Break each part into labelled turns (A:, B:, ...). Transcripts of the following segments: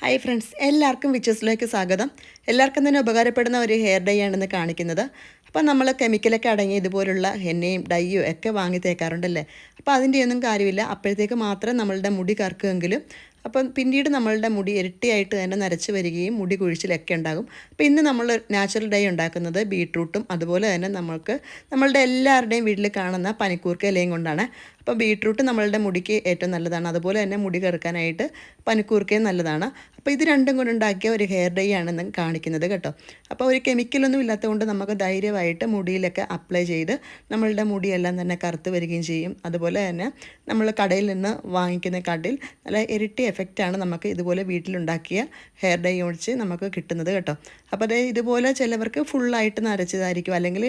A: Hi friends എല്ലാവർക്കും വിച്ചസിലേക്ക് സ്വാഗതം. എല്ലാവർക്കും തന്നെ ഉപകാരപ്പെടുന്ന ഒരു ഹെയർ ഡൈ ആണെന്ന് കാണിക്കുന്നത്. അപ്പോൾ നമ്മൾ കെമിക്കലൊക്കെ അടങ്ങി ഇതുപോലുള്ള എണ്ണയും ഡൈയും ഒക്കെ വാങ്ങി തേക്കാറുണ്ടല്ലേ? അപ്പോൾ അതിന്റെ ഒന്നും കാര്യമില്ല. അപ്പോഴത്തേക്ക് മാത്രം നമ്മളുടെ മുടി കറക്കുമെങ്കിലും അപ്പം പിന്നീട് നമ്മളുടെ മുടി ഇരട്ടിയായിട്ട് തന്നെ നരച്ച് വരികയും മുടി കുഴിച്ചിലൊക്കെ ഉണ്ടാകും. അപ്പോൾ ഇന്ന് നമ്മൾ നാച്ചുറൽ ഡൈ ഉണ്ടാക്കുന്നത് ബീട്രൂട്ടും അതുപോലെ തന്നെ നമ്മൾക്ക് നമ്മളുടെ എല്ലാവരുടെയും വീട്ടിൽ കാണുന്ന പനിക്കൂർക്ക ഇലയും കൊണ്ടാണ്. അപ്പോൾ ബീട്രൂട്ട് നമ്മളുടെ മുടിക്ക് ഏറ്റവും നല്ലതാണ്. അതുപോലെ തന്നെ മുടി കറുക്കാനായിട്ട് പനിക്കൂർക്കയും നല്ലതാണ്. അപ്പോൾ ഇത് രണ്ടും കൊണ്ട് ഉണ്ടാക്കിയ ഒരു ഹെയർ ഡൈ ആണെന്ന് കാണിക്കുന്നത് കേട്ടോ. അപ്പോൾ ഒരു കെമിക്കലൊന്നും ഇല്ലാത്തതുകൊണ്ട് നമുക്ക് ധൈര്യമായിട്ട് മുടിയിലൊക്കെ അപ്ലൈ ചെയ്ത് നമ്മളുടെ മുടിയെല്ലാം തന്നെ കറുത്ത് വരികയും ചെയ്യും. അതുപോലെ തന്നെ നമ്മൾ കടയിൽ നിന്ന് വാങ്ങിക്കുന്ന കടയിൽ നല്ല ഇരട്ടി എഫക്റ്റാണ് നമുക്ക് ഇതുപോലെ വീട്ടിലുണ്ടാക്കിയ ഹെയർ ഡൈ ഒഴിച്ച് നമുക്ക് കിട്ടുന്നത് കേട്ടോ. അപ്പോൾ അത് ഇതുപോലെ ചിലവർക്ക് ഫുള്ളായിട്ട് നരച്ചതായിരിക്കും. അല്ലെങ്കിൽ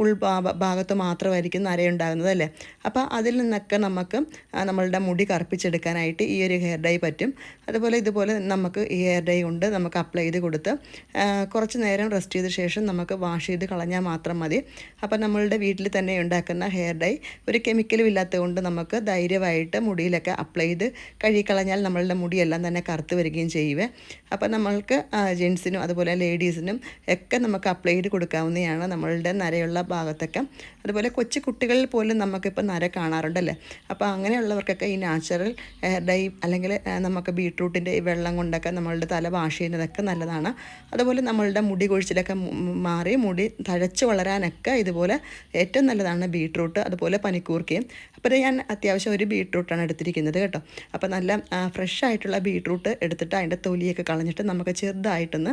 A: ഉൾ ഭാഗത്ത് മാത്രമായിരിക്കും നരയുണ്ടാകുന്നത് അല്ലേ? അപ്പോൾ അതിൽ നിന്നൊക്കെ നമുക്ക് നമ്മളുടെ മുടി കറുപ്പിച്ചെടുക്കാനായിട്ട് ഈ ഒരു ഹെയർ ഡൈ പറ്റും. അതുപോലെ ഇതുപോലെ നമുക്ക് ഈ ഹെയർ ഡൈ കൊണ്ട് നമുക്ക് അപ്ലൈ ചെയ്ത് കൊടുത്ത് കുറച്ച് നേരം റെസ്റ്റ് ചെയ്ത ശേഷം നമുക്ക് വാഷ് ചെയ്ത് കളഞ്ഞാൽ മാത്രം മതി. അപ്പോൾ നമ്മളുടെ വീട്ടിൽ തന്നെ ഉണ്ടാക്കുന്ന ഹെയർ ഡൈ ഒരു കെമിക്കലും ഇല്ലാത്തത് കൊണ്ട് നമുക്ക് ധൈര്യമായിട്ട് മുടിയിലൊക്കെ അപ്ലൈ ചെയ്ത് കഴുകിക്കളഞ്ഞാൽ നമ്മളുടെ മുടിയെല്ലാം തന്നെ കറുത്ത് വരികയും ചെയ്യുവേ. അപ്പോൾ നമ്മൾക്ക് ജെൻസിനും അതുപോലെ ലേഡീസിനും ഒക്കെ നമുക്ക് അപ്ലൈ ചെയ്ത് കൊടുക്കാവുന്നതാണ് നമ്മളുടെ നരയുള്ള ഭാഗത്തൊക്കെ. അതുപോലെ കൊച്ചു കുട്ടികളിൽ പോലും നമുക്കിപ്പോൾ നര കാണാറുണ്ടല്ലേ? അപ്പോൾ അങ്ങനെയുള്ളവർക്കൊക്കെ ഈ നാച്ചുറൽ ഹെയർ ഡൈ അല്ലെങ്കിൽ നമുക്ക് ബീട്രൂട്ടിന്റെ ഈ വെള്ളം കൊണ്ടൊക്കെ നമ്മളുടെ തല വാഷ് ചെയ്യുന്നതൊക്കെ നല്ലതാണ്. അതുപോലെ നമ്മളുടെ മുടി കൊഴിച്ചിലൊക്കെ മാറി മുടി തഴച്ച് വളരാനൊക്കെ ഇതുപോലെ ഏറ്റവും നല്ലതാണ് ബീട്രൂട്ട് അതുപോലെ പനിക്കൂർക്കയും. അപ്പോൾ ഞാൻ അത്യാവശ്യം ഒരു ബീട്രൂട്ടാണ് എടുത്തിരിക്കുന്നത് കേട്ടോ. അപ്പോൾ നല്ല ഫ്രഷ് ആയിട്ടുള്ള ബീട്രൂട്ട് എടുത്തിട്ട് അതിന്റെ തൊലിയൊക്കെ കളഞ്ഞിട്ട് നമുക്ക് ചെറുതായിട്ടൊന്ന്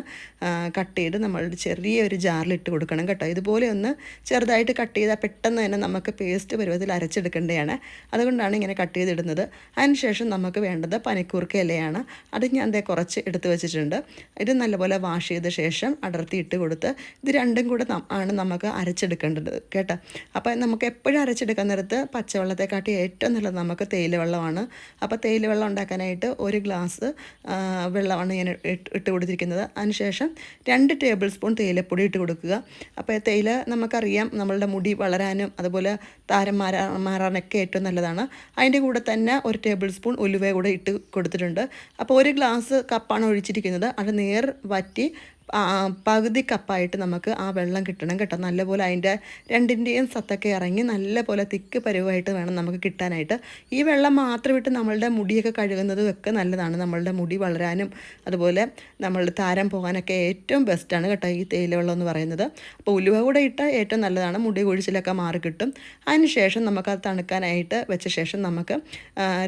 A: കട്ട് ചെയ്ത് നമ്മളുടെ ചെറിയൊരു ജാറിലിട്ട് കൊടുക്കണം കേട്ടോ. ഇതുപോലെ ഒന്ന് ചെറുതായിട്ട് കട്ട് ചെയ്താൽ പെട്ടെന്ന് തന്നെ നമുക്ക് പേസ്റ്റ് പരുവത്തിൽ അരച്ചെടുക്കേണ്ടതാണ്. അതുകൊണ്ടാണ് ഇങ്ങനെ കട്ട് ചെയ്തിടുന്നത്. അതിനുശേഷം നമുക്ക് വേണ്ടത് പനിക്കൂർക്ക ഇലയാണ്. അത് ഞാൻ ദേ കുറച്ച് എടുത്തു വെച്ചിട്ടുണ്ട്. ഇത് നല്ലപോലെ വാഷ് ചെയ്ത ശേഷം അടർത്തി ഇട്ട് കൊടുത്ത് ഇത് രണ്ടും കൂടെ ആണ് നമുക്ക് അരച്ചെടുക്കേണ്ടത് കേട്ടോ. അപ്പോൾ നമുക്ക് എപ്പോഴും അരച്ചെടുക്കാൻ നേരത്ത് പച്ചവെള്ളത്തെക്കാട്ടി ഏറ്റവും നല്ലത് നമുക്ക് തേയില വെള്ളമാണ് അപ്പോൾ തേയില വെള്ളം ഉണ്ടാക്കാനായിട്ട് ഒരു ഗ്ലാസ് വെള്ളമാണ് ഞാൻ ഇട്ട് കൊടുത്തിരിക്കുന്നത്. അതിനുശേഷം രണ്ട് ടേബിൾ സ്പൂൺ തേയിലപ്പൊടി ഇട്ട് കൊടുക്കുക. അപ്പോൾ തേയില നമുക്കറിയാം നമ്മളുടെ മുടി വളരാനും അതുപോലെ താരം മാറാ മാറാനൊക്കെ ഏറ്റവും നല്ലതാണ്. അതിന്റെ കൂടെ തന്നെ ഒരു ടേബിൾ സ്പൂൺ ഉലുവ കൂടെ ഇട്ട് കൊടുത്തിട്ടുണ്ട്. അപ്പോൾ ഒരു ഗ്ലാസ് കപ്പാണ് ഒഴിച്ചിരിക്കുന്നത്. അത് നേർ വറ്റി പകുതി കപ്പായിട്ട് നമുക്ക് ആ വെള്ളം കിട്ടണം കേട്ടോ. നല്ലപോലെ അതിന്റെ രണ്ടിന്റെയും സത്തൊക്കെ ഇറങ്ങി നല്ലപോലെ തിക്ക് പരുവായിട്ട് വേണം നമുക്ക് കിട്ടാനായിട്ട്. ഈ വെള്ളം മാത്രം ഇട്ട് നമ്മളുടെ മുടിയൊക്കെ കഴുകുന്നതും ഒക്കെ നല്ലതാണ്. നമ്മളുടെ മുടി വളരാനും അതുപോലെ നമ്മളുടെ താരം പോകാനൊക്കെ ഏറ്റവും ബെസ്റ്റാണ് കേട്ടോ ഈ തേയില വെള്ളം എന്ന് പറയുന്നത്. അപ്പോൾ ഉലുവ കൂടെ ഇട്ട് ഏറ്റവും നല്ലതാണ്. മുടി കൊഴിച്ചിലൊക്കെ മാറി കിട്ടും. അതിനുശേഷം അത് തണുക്കാനായിട്ട് വെച്ച ശേഷം നമുക്ക്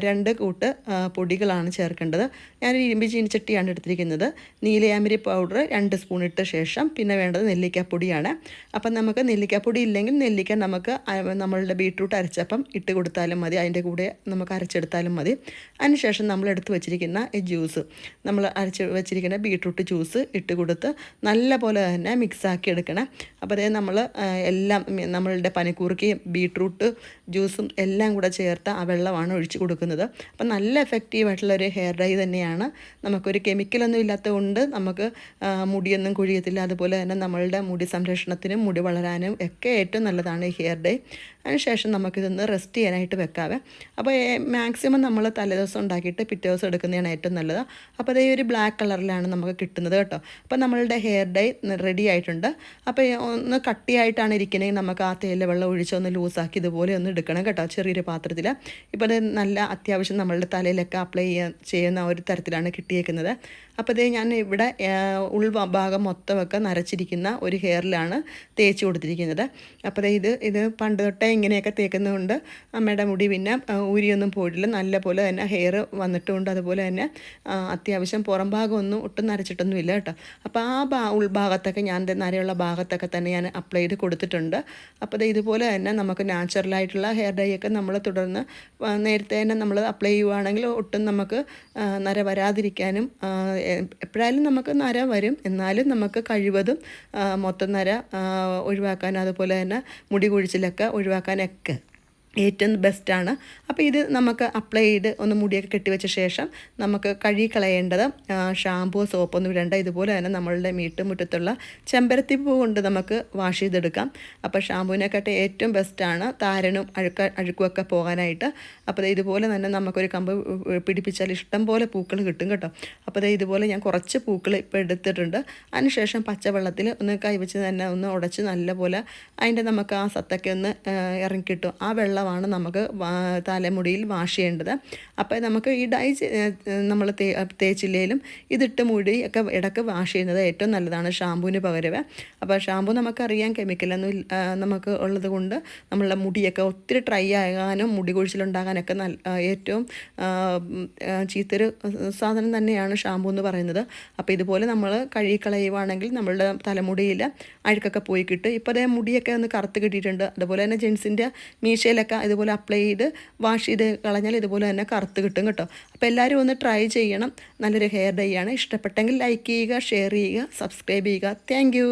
A: രണ്ട് കൂട്ട് പൊടികളാണ് ചേർക്കേണ്ടത്. ഞാനൊരു ഇരുമ്പ് ചീനിച്ചട്ടിയാണ് എടുത്തിരിക്കുന്നത്. നീലയാമിരി പൗഡർ രണ്ട് സ്പൂൺ ഇട്ട ശേഷം പിന്നെ വേണ്ടത് നെല്ലിക്കാപ്പൊടിയാണ്. അപ്പം നമുക്ക് നെല്ലിക്കാപ്പൊടി ഇല്ലെങ്കിൽ നെല്ലിക്ക നമുക്ക് നമ്മളുടെ ബീട്രൂട്ട് അരച്ചപ്പം ഇട്ട് കൊടുത്താലും മതി അതിന്റെ കൂടെ നമുക്ക് അരച്ചെടുത്താലും മതി. അതിനുശേഷം നമ്മൾ എടുത്ത് വെച്ചിരിക്കുന്ന ജ്യൂസ് നമ്മൾ അരച്ച് വെച്ചിരിക്കുന്ന ബീട്രൂട്ട് ജ്യൂസ് ഇട്ട് കൊടുത്ത് നല്ല പോലെ തന്നെ മിക്സാക്കി എടുക്കണം. അപ്പോൾ അതേ നമ്മൾ എല്ലാം നമ്മളുടെ പനിക്കൂർക്കയും ബീട്രൂട്ട് ജ്യൂസും എല്ലാം കൂടെ ചേർത്ത് ആ വെള്ളമാണ് ഒഴിച്ച് കൊടുക്കുന്നത്. അപ്പം നല്ല എഫക്റ്റീവായിട്ടുള്ള ഒരു ഹെയർ ഡ്രൈ തന്നെയാണ്. നമുക്കൊരു കെമിക്കലൊന്നും ഇല്ലാത്തതുകൊണ്ട് നമുക്ക് മുടിയൊന്നും കുഴിയത്തില്ല. അതുപോലെ തന്നെ നമ്മളുടെ മുടി സംരക്ഷണത്തിനും മുടി വളരാനും ഒക്കെ ഏറ്റവും നല്ലതാണ് ഹെയർ ഡൈ. അതിനുശേഷം നമുക്കിതൊന്ന് റെസ്റ്റ് ചെയ്യാനായിട്ട് വെക്കാവേ. അപ്പോൾ മാക്സിമം നമ്മൾ തലേദിവസം ഉണ്ടാക്കിയിട്ട് പിറ്റേ ദിവസം എടുക്കുന്നതാണ് ഏറ്റവും നല്ലത്. അപ്പോൾ അതേ ഒരു ബ്ലാക്ക് കളറിലാണ് നമുക്ക് കിട്ടുന്നത് കേട്ടോ. അപ്പോൾ നമ്മളുടെ ഹെയർ ഡൈ റെഡി ആയിട്ടുണ്ട്. അപ്പോൾ ഒന്ന് കട്ടിയായിട്ടാണ് ഇരിക്കണമെങ്കിൽ നമുക്ക് ആ തേയില വെള്ളം ഒഴിച്ചൊന്ന് ലൂസാക്കി ഇതുപോലെ ഒന്ന് എടുക്കണം കേട്ടോ ചെറിയൊരു പാത്രത്തിൽ. ഇപ്പോൾ അത് നല്ല അത്യാവശ്യം നമ്മളുടെ തലയിലൊക്കെ അപ്ലൈ ചെയ്യുന്ന ഒരു തരത്തിലാണ് കിട്ടിയേക്കുന്നത്. അപ്പോൾ അതേ ഞാൻ ഇവിടെ ആ, ഉൾഭാഗം മൊത്തമൊക്കെ നരച്ചിരിക്കുന്ന ഒരു ഹെയറിലാണ് തേച്ച് കൊടുത്തിരിക്കുന്നത്. അപ്പോൾ ഇത് ഇത് പണ്ട് തൊട്ടേ ഇങ്ങനെയൊക്കെ തേക്കുന്നതുകൊണ്ട് അമ്മയുടെ മുടി പിന്നെ ഊരിയൊന്നും പോയിട്ടില്ല. നല്ല പോലെ തന്നെ ഹെയർ വന്നിട്ടുമുണ്ട് അതുപോലെ തന്നെ അത്യാവശ്യം പുറം ഭാഗമൊന്നും ഒട്ടും നരച്ചിട്ടൊന്നും ഇല്ല കേട്ടോ. അപ്പോൾ ആ ഭാ ഉൾഭാഗത്തൊക്കെ ഞാൻ നരയുള്ള ഭാഗത്തൊക്കെ തന്നെ ഞാൻ അപ്ലൈ ചെയ്ത് കൊടുത്തിട്ടുണ്ട്. അപ്പോൾ ഇതുപോലെ തന്നെ നമുക്ക് നാച്ചുറലായിട്ടുള്ള ഹെയർ ഡൈ ഒക്കെ നമ്മൾ തുടർന്ന് നേരത്തെ തന്നെ നമ്മൾ അപ്ലൈ ചെയ്യുവാണെങ്കിൽ ഒട്ടും നമുക്ക് നര വരാതിരിക്കാനും എപ്പോഴായാലും നമുക്ക് നര വരും എന്നാലും നമുക്ക് കഴിവതും മൊത്തം നര ഒഴിവാക്കാൻ അതുപോലെ തന്നെ മുടി കൊഴിച്ചിലൊക്കെ ഒഴിവാക്കാനൊക്കെ ഏറ്റവും ബെസ്റ്റാണ്. അപ്പോൾ ഇത് നമുക്ക് അപ്ലൈ ചെയ്ത് ഒന്ന് മുടിയൊക്കെ കെട്ടിവെച്ച ശേഷം നമുക്ക് കഴുകി കളയേണ്ടത് ഷാമ്പുവോ സോപ്പൊന്നും ഇടേണ്ട. ഇതുപോലെ തന്നെ നമ്മളുടെ മീട്ടുമുറ്റത്തുള്ള ചെമ്പരത്തി പൂ കൊണ്ട് നമുക്ക് വാഷ് ചെയ്തെടുക്കാം. അപ്പോൾ ഷാമ്പുവിനെക്കാട്ടി ഏറ്റവും ബെസ്റ്റാണ് താരനും അഴുക്ക അഴുക്കുമൊക്കെ പോകാനായിട്ട്. അപ്പോൾ ഇതുപോലെ തന്നെ നമുക്കൊരു കമ്പ് പിടിപ്പിച്ചാൽ ഇഷ്ടം പോലെ പൂക്കൾ കിട്ടും കേട്ടോ. അപ്പോൾ ഇതുപോലെ ഞാൻ കുറച്ച് പൂക്കൾ ഇപ്പോൾ എടുത്തിട്ടുണ്ട്. അതിനുശേഷം പച്ചവെള്ളത്തിൽ ഒന്ന് കൈവച്ച് തന്നെ ഒന്ന് ഉടച്ച് നല്ലപോലെ അതിന്റെ നമുക്ക് ആ സത്തൊക്കെ ഒന്ന് ഇറങ്ങിക്കിട്ടും. ആ വെള്ളമാണ് നമുക്ക് തലമുടിയിൽ വാഷ് ചെയ്യേണ്ടത് അപ്പോൾ നമുക്ക് ഈ ഡൈ നമ്മൾ തേ തേച്ചില്ലേലും ഇതിട്ട് മുടി ഒക്കെ ഇടയ്ക്ക് വാഷ് ചെയ്യുന്നത് ഏറ്റവും നല്ലതാണ് ഷാമ്പുവിന് പകരവ്. അപ്പോൾ ഷാമ്പു നമുക്കറിയാം കെമിക്കലൊന്നും നമുക്ക് ഉള്ളത് കൊണ്ട് നമ്മളുടെ മുടിയൊക്കെ ഒത്തിരി ഡ്രൈ ആകാനും മുടി കൊഴിച്ചിലുണ്ടാകാനൊക്കെ നല്ല ഏറ്റവും ചീത്തൊരു സാധനം തന്നെയാണ് ഷാമ്പു എന്ന് പറയുന്നത്. അപ്പോൾ ഇതുപോലെ നമ്മൾ കഴുകിക്കളയുവാണെങ്കിൽ നമ്മളുടെ തലമുടിയിൽ അഴുക്കൊക്കെ പോയി കിട്ടും. ഇപ്പോൾ അതേ മുടിയൊക്കെ ഒന്ന് കറുത്ത് കിട്ടിയിട്ടുണ്ട്. അതുപോലെ തന്നെ ജെൻസിന്റെ മീശയിലൊക്കെ ഇതുപോലെ അപ്ലൈ ചെയ്ത് വാഷ് ചെയ്ത് കളഞ്ഞാൽ ഇതുപോലെ തന്നെ കറുത്ത് കിട്ടും കേട്ടോ. അപ്പോൾ എല്ലാവരും ഒന്ന് ട്രൈ ചെയ്യണം. നല്ലൊരു ഹെയർ ഡൈ ആണ്. ഇഷ്ടപ്പെട്ടെങ്കിൽ ലൈക്ക് ചെയ്യുക ഷെയർ ചെയ്യുക സബ്സ്ക്രൈബ് ചെയ്യുക. താങ്ക്